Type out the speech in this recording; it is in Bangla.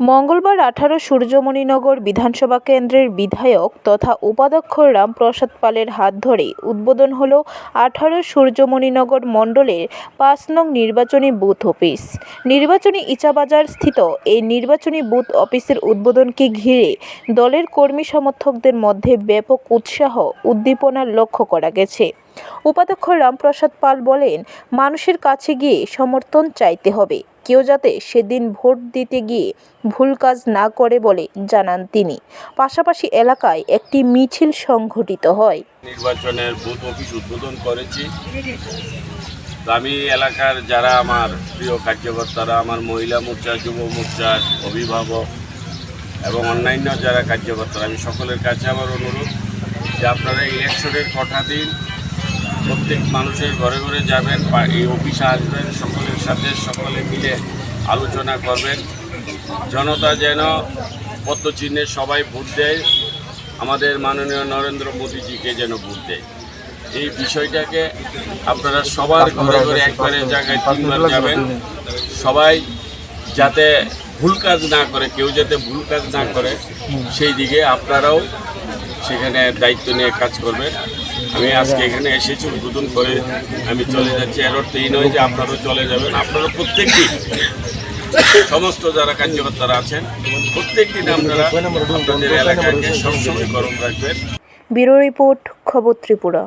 মঙ্গলবার আঠারো সূর্যমণিনগর বিধানসভা কেন্দ্রের বিধায়ক তথা উপাধ্যক্ষ রামপ্রসাদ পালের হাত ধরে উদ্বোধন হল আঠারো সূর্যমণিনগর মণ্ডলের পাঁচ নং নির্বাচনী বুথ অফিস। নির্বাচনী ইচাবাজার স্থিত এই নির্বাচনী বুথ অফিসের উদ্বোধনকে ঘিরে দলের কর্মী সমর্থকদের মধ্যে ব্যাপক উৎসাহ উদ্দীপনার লক্ষ্য করা গেছে। উপাধ্যক্ষ রামপ্রসাদ পাল বলেন, মানুষের কাছে গিয়ে সমর্থন চাইতে হবে। কেউ যাতে সেদিন ভোট দিতে গিয়ে ভুল কাজ না করে বলে জানান তিনি। পাশাপাশি এলাকায় একটি মিছিল সংঘটিত হয়। নির্বাচনের বুথ অফিস উদ্বোধন করেছি। আমি এলাকার যারা আমার প্রিয় কার্যকর্তারা, আমার মহিলা মোর্চা, যুব মোর্চার অভিভাবক এবং অন্যান্য যারা কার্যকর্তারা, আমি সকলের কাছে আমার অনুরোধ যে আপনারা ইলেকশনের কটা দিন প্রত্যেক মানুষের ঘরে ঘরে যাবেন বা এই অফিসে আসবেন সকলের সাথে সকলে মিলে আলোচনা করবেন। জনতা যেন পদ্মচিহ্নে সবাই ভোট দেয় আমাদের মাননীয় নরেন্দ্র মোদীজিকে যেন ভোট দেয়। এই বিষয়টাকে আপনারা সবার ঘরে ঘরে একবারের জায়গায় তিনবার যাবেন। সবাই যাতে ভুল কাজ না করে কেউ যাতে ভুল কাজ না করে সেই দিকে আপনারাও সেখানে দায়িত্ব নিয়ে কাজ করবেন। আমি আজকে এখানে এসেছি উদ্বোধন করে আমি চলে যাচ্ছি। এর অর্থ এই নয় যে আপনারাও চলে যাবেন আপনারা প্রত্যেকটি সমস্ত যারা কার্যকর্তারা আছেন প্রত্যেকদিন আপনারা আপনাদের এলাকাকে সবসময় গরম রাখবেন। ব্যুরো রিপোর্ট খবর ত্রিপুরা।